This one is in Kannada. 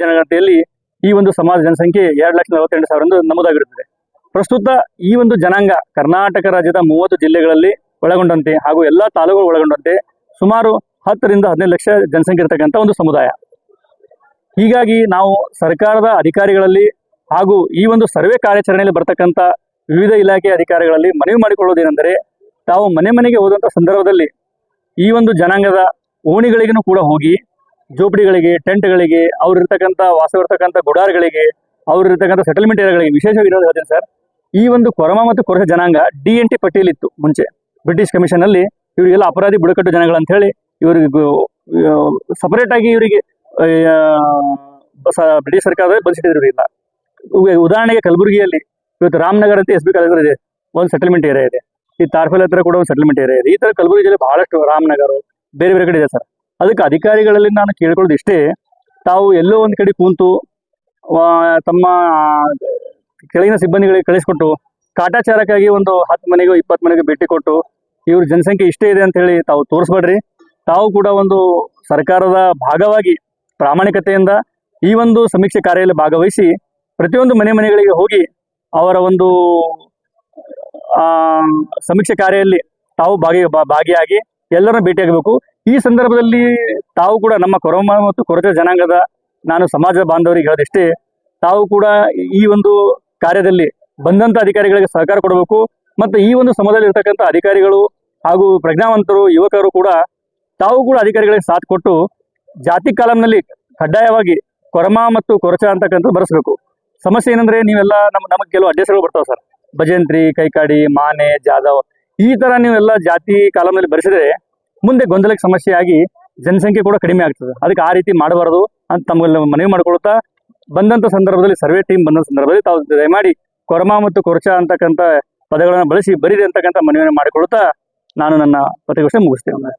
ಜನಗಣತಿಯಲ್ಲಿ ಈ ಒಂದು ಸಮಾಜ ಜನಸಂಖ್ಯೆ ಎರಡು ಲಕ್ಷ ನಲವತ್ತೆಂಟು ಸಾವಿರ ಎಂದು ನಮೂದಾಗಿರುತ್ತದೆ. ಪ್ರಸ್ತುತ ಈ ಒಂದು ಜನಾಂಗ ಕರ್ನಾಟಕ ರಾಜ್ಯದ ಮೂವತ್ತು ಜಿಲ್ಲೆಗಳಲ್ಲಿ ಒಳಗೊಂಡಂತೆ ಹಾಗೂ ಎಲ್ಲ ತಾಲೂಕುಗಳು ಒಳಗೊಂಡಂತೆ ಸುಮಾರು ಹತ್ತರಿಂದ ಹದಿನೈದು ಲಕ್ಷ ಜನಸಂಖ್ಯೆ ಇರತಕ್ಕಂಥ ಒಂದು ಸಮುದಾಯ. ಹೀಗಾಗಿ ನಾವು ಸರ್ಕಾರದ ಅಧಿಕಾರಿಗಳಲ್ಲಿ ಹಾಗೂ ಈ ಒಂದು ಸರ್ವೆ ಕಾರ್ಯಾಚರಣೆಯಲ್ಲಿ ಬರ್ತಕ್ಕಂಥ ವಿವಿಧ ಇಲಾಖೆ ಅಧಿಕಾರಿಗಳಲ್ಲಿ ಮನವಿ ಮಾಡಿಕೊಳ್ಳುವುದೇನೆಂದರೆ, ತಾವು ಮನೆ ಮನೆಗೆ ಹೋದಂಥ ಸಂದರ್ಭದಲ್ಲಿ ಈ ಒಂದು ಜನಾಂಗದ ಓಣಿಗಳಿಗೂ ಕೂಡ ಹೋಗಿ ಜೋಪಡಿಗಳಿಗೆ, ಟೆಂಟ್ಗಳಿಗೆ, ಅವ್ರಿರ್ತಕ್ಕಂಥ, ವಾಸವಿರ್ತಕ್ಕಂಥ ಗುಡಾರ್ಗಳಿಗೆ, ಅವ್ರಿರ್ತಕ್ಕಂಥ ಸೆಟಲ್ಮೆಂಟ್ ಏರಿಯಾಗಳಿಗೆ ವಿಶೇಷವಾಗಿ ಇರೋದು ಹೇಳ್ತೀನಿ ಸರ್. ಈ ಒಂದು ಕೊರಮ ಮತ್ತು ಕೊರಸ ಜನಾಂಗ ಡಿ ಎನ್ ಟಿ ಪಟ್ಟಿಯಲ್ಲಿತ್ತು ಮುಂಚೆ. ಬ್ರಿಟಿಷ್ ಕಮಿಷನ್ ಅಲ್ಲಿ ಇವರಿಗೆಲ್ಲ ಅಪರಾಧಿ ಬುಡಕಟ್ಟು ಜನಗಳು ಅಂತ ಹೇಳಿ ಇವರಿಗೆ ಸಪರೇಟ್ ಆಗಿ ಇವರಿಗೆ ಬ್ರಿಟಿಷ್ ಸರ್ಕಾರದಲ್ಲಿ ಬಂದಿಸಿದ್ರು ಉದಾಹರಣೆಗೆ ಕಲಬುರಗಿಯಲ್ಲಿ ಇವತ್ತು ರಾಮನಗರ ಅಂತ ಎಸ್ ಬಿ ಕಾಲೇಜ್ ಇದೆ. ಒಂದು ಸೆಟಲ್ಮೆಂಟ್ ಏರಿಯಾ ಇದೆ. ಈ ತಾರ್ಫಲ್ ಹತ್ರ ಕೂಡ ಒಂದು ಸೆಟಲ್ಮೆಂಟ್ ಏರಿಯಾ ಇದೆ. ಈ ತರ ಕಲಬುರಗಿ ಜಿಲ್ಲೆ ಬಹಳಷ್ಟು ರಾಮನಗರ ಬೇರೆ ಬೇರೆ ಕಡೆ ಇದೆ ಸರ್. ಅದಕ್ಕೆ ಅಧಿಕಾರಿಗಳಲ್ಲಿ ನಾನು ಕೇಳ್ಕೊಳ್ಳೋದು ಇಷ್ಟೇ, ತಾವು ಎಲ್ಲೋ ಒಂದು ಕಡೆ ಕೂತು ತಮ್ಮ, ಕೆಳಗಿನ ಸಿಬ್ಬಂದಿಗಳಿಗೆ ಕಳಿಸ್ಕೊಟ್ಟು, ಕಾಟಾಚಾರಕ್ಕಾಗಿ ಒಂದು ಹತ್ತು ಮನೆಗೆ ಇಪ್ಪತ್ತು ಮನೆಗೆ ಭೇಟಿ ಕೊಟ್ಟು, ಇವ್ರ ಜನಸಂಖ್ಯೆ ಇಷ್ಟೇ ಇದೆ ಅಂತ ಹೇಳಿ ತಾವು ತೋರಿಸ್ಬೇಡ್ರಿ. ತಾವು ಕೂಡ ಒಂದು ಸರ್ಕಾರದ ಭಾಗವಾಗಿ, ಪ್ರಾಮಾಣಿಕತೆಯಿಂದ ಈ ಒಂದು ಸಮೀಕ್ಷೆ ಕಾರ್ಯದಲ್ಲಿ ಭಾಗವಹಿಸಿ, ಪ್ರತಿಯೊಂದು ಮನೆ ಮನೆಗಳಿಗೆ ಹೋಗಿ, ಅವರ ಒಂದು ಸಮೀಕ್ಷೆ ಕಾರ್ಯದಲ್ಲಿ ತಾವು ಭಾಗಿ, ಭಾಗಿಯಾಗಿ ಎಲ್ಲರನ್ನ ಭೇಟಿಯಾಗಬೇಕು. ಈ ಸಂದರ್ಭದಲ್ಲಿ ತಾವು ಕೂಡ ನಮ್ಮ ಕೊರಮ ಮತ್ತು ಕೊರತೆ ಜನಾಂಗದ ನಾನು ಸಮಾಜ ಬಾಂಧವರಿಗೆ ಹೇಳದಿಷ್ಟೇ, ತಾವು ಕೂಡ ಈ ಒಂದು ಕಾರ್ಯದಲ್ಲಿ ಬಂದಂತ ಅಧಿಕಾರಿಗಳಿಗೆ ಸಹಕಾರ ಕೊಡಬೇಕು ಮತ್ತು ಈ ಒಂದು ಸಮಯದಲ್ಲಿ ಇರ್ತಕ್ಕಂಥ ಅಧಿಕಾರಿಗಳು ಹಾಗೂ ಪ್ರಜ್ಞಾವಂತರು, ಯುವಕರು ಕೂಡ ತಾವು ಕೂಡ ಅಧಿಕಾರಿಗಳಿಗೆ ಸಾಥ್ ಕೊಟ್ಟು ಜಾತಿ ಕಾಲಂನಲ್ಲಿ ಕಡ್ಡಾಯವಾಗಿ ಕೊರಮ ಮತ್ತು ಕೊರಚ ಅಂತಕ್ಕಂಥದ್ದು ಬರೆಸಬೇಕು. ಸಮಸ್ಯೆ ಏನಂದ್ರೆ ನೀವೆಲ್ಲ ನಮ್ಮ, ನಮಗೆ ಕೆಲವು ಅಡ್ರೆಸ್ಗಳು ಬರ್ತಾವೆ ಸರ್. ಭಜಂತ್ರಿ, ಕೈಕಾಡಿ, ಮಾನೆ, ಜಾಧವ್ ಈ ತರ ನೀವೆಲ್ಲ ಜಾತಿ ಕಾಲಂನಲ್ಲಿ ಬರೆಸಿದ್ರೆ ಮುಂದೆ ಗೊಂದಲಕ್ಕೆ ಸಮಸ್ಯೆ ಆಗಿ ಜನಸಂಖ್ಯೆ ಕೂಡ ಕಡಿಮೆ ಆಗ್ತದೆ. ಅದಕ್ಕೆ ಆ ರೀತಿ ಮಾಡಬಾರದು ಅಂತ ತಮ್ಮಲ್ಲಿ ಮನವಿ ಮಾಡಿಕೊಳ್ಳುತ್ತಾ ಬಂದಂತ ಸಂದರ್ಭದಲ್ಲಿ ಸರ್ವೆ ಟೀಮ್ ಬಂದ ಸಂದರ್ಭದಲ್ಲಿ ತಾವು ದಯಮಾಡಿ ಕೊರಮಾ ಮತ್ತು ಕೊರಚ ಅಂತಕ್ಕಂಥ ಪದಗಳನ್ನು ಬಳಸಿ ಬರೀರಿ ಅಂತಕ್ಕಂಥ ಮನವಿಯನ್ನು ಮಾಡಿಕೊಳ್ಳುತ್ತಾ ನಾನು ನನ್ನ ಪತ್ರಿಕೋಷ್ಠಿ ಮುಗಿಸ್ತೇನೆ.